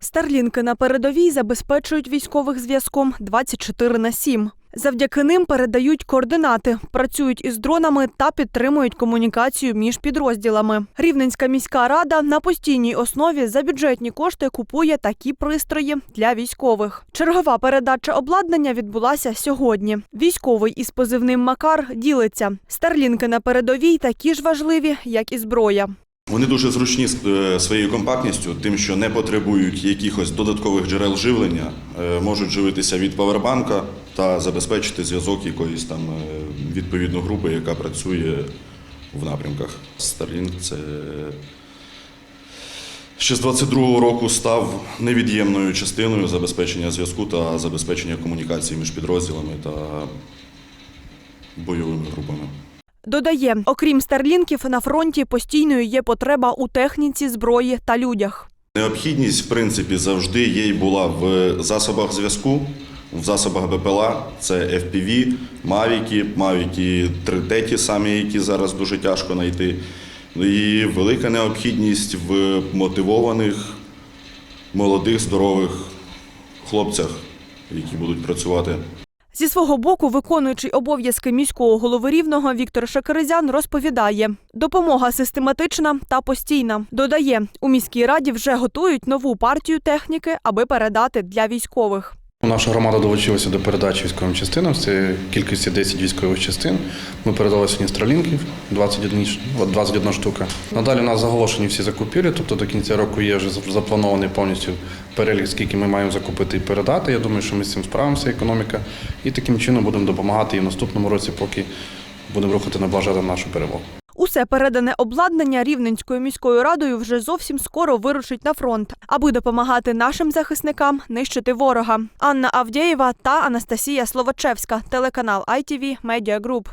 Старлінки на передовій забезпечують військових зв'язком 24 на 7. Завдяки ним передають координати, працюють із дронами та підтримують комунікацію між підрозділами. Рівненська міська рада на постійній основі за бюджетні кошти купує такі пристрої для військових. Чергова передача обладнання відбулася сьогодні. Військовий із позивним Макар ділиться. Старлінки на передовій такі ж важливі, як і зброя. Вони дуже зручні е, своєю компактністю, тим, що не потребують якихось додаткових джерел живлення, е, можуть живитися від павербанка та забезпечити зв'язок якоїсь там е, відповідної групи, яка працює в напрямках. Starlink – це ще з 22-го року став невід'ємною частиною забезпечення зв'язку та забезпечення комунікації між підрозділами та бойовими групами. Додає, окрім старлінків, на фронті постійною є потреба у техніці, зброї та людях. Необхідність, в принципі, завжди є і була в засобах зв'язку, в засобах БПЛА. Це FPV, Мавіки, Мавіки 3D ті самі, які зараз дуже тяжко знайти. Ну І велика необхідність в мотивованих, молодих, здорових хлопцях, які будуть працювати Зі свого боку, виконуючий обов'язки міського голови рівного Віктор Шакерезян розповідає: допомога систематична та постійна. Додає, у міській раді вже готують нову партію техніки, аби передати для військових. Наша громада долучилася до передачі військовим частинам. Це кількості 10 військових частин. Ми передали сьогодні стралінків 21, 21 штука. Надалі у нас заголошені всі закупівлі, тобто до кінця року є вже запланований повністю перелік, скільки ми маємо закупити і передати. Я думаю, що ми з цим справимося, економіка. І таким чином будемо допомагати і в наступному році, поки будемо рухати на наближати нашу перемогу. Усе передане обладнання Рівненською міською радою вже зовсім скоро вирушить на фронт, аби допомагати нашим захисникам нищити ворога. Анна Авдєєва та Анастасія Словачевська, телеканал ITV Media Group.